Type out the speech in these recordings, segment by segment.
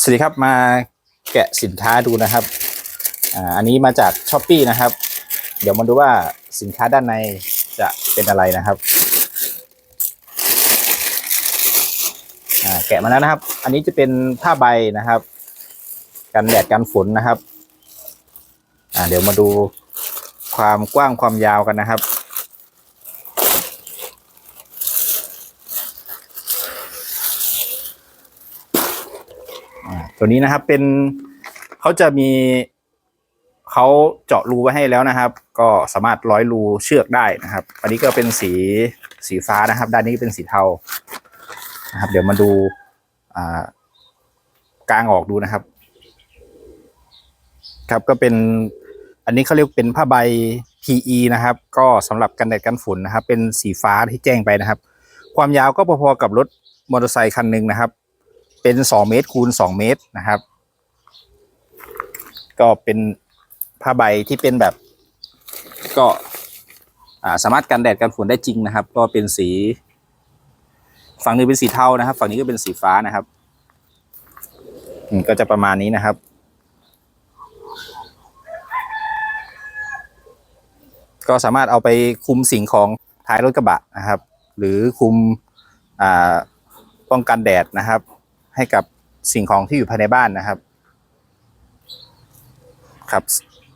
สวัสดีครับมาแกะสินค้าดูนะครับอ่าอันนี้มาจากช้อปปีนะครับ เดี๋ยวมาดูว่าสินค้าด้านในจะเป็นอะไรนะครับอ่าแกะมาแล้วนะครับ อันนี้จะเป็นผ้าใบนะครับ กันแดดกันฝนนะครับอ่าเดี๋ยวมาดูความกว้างความยาวกันนะครับ ตัวนี้นะครับเป็นเขาจะมีเขาเจาะรูไว้ให้แล้วนะครับ ก็สามารถร้อยรูเชือกได้นะครับ อันนี้ก็เป็นสีสีฟ้านะครับ ด้านนี้เป็นสีเทานะครับ เดี๋ยวมาดูกลางออกดูนะครับ ครับก็เป็น อันนี้เขาเรียกเป็นผ้าใบ PE นะครับ ก็สำหรับกันแดดกันฝุ่นนะครับ เป็นสีฟ้าที่แจ้งไปนะครับ ความยาวก็พอๆกับรถมอเตอร์ไซค์คันหนึ่งนะครับ เป็นสองเมตรคูณสองเมตรนะครับ ก็เป็นผ้าใบที่เป็นแบบ ก็สามารถกันแดดกันฝนได้จริงนะครับ ก็เป็นสี ฝั่งนี้เป็นสีเทานะครับ ฝั่งนี้ก็เป็นสีฟ้านะครับก็จะประมาณนี้นะครับ ก็สามารถเอาไปคุมสิ่งของท้ายรถกระบะนะครับ หรือคุมป้องกันแดดนะครับ ให้กับสิ่งของที่อยู่ภายในบ้านนะครับ ครับ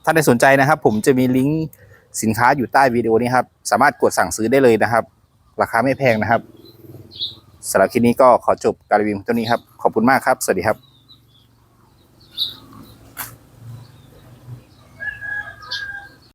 ถ้าในสนใจนะครับ ผมจะมีลิงก์สินค้าอยู่ใต้วิดีโอนี้ครับ สามารถกดสั่งซื้อได้เลยนะครับ ราคาไม่แพงนะครับสำหรับคลิปนี้ก็ขอจบการรีวิวตัวนี้ครับ ขอบคุณมากครับ สวัสดีครับ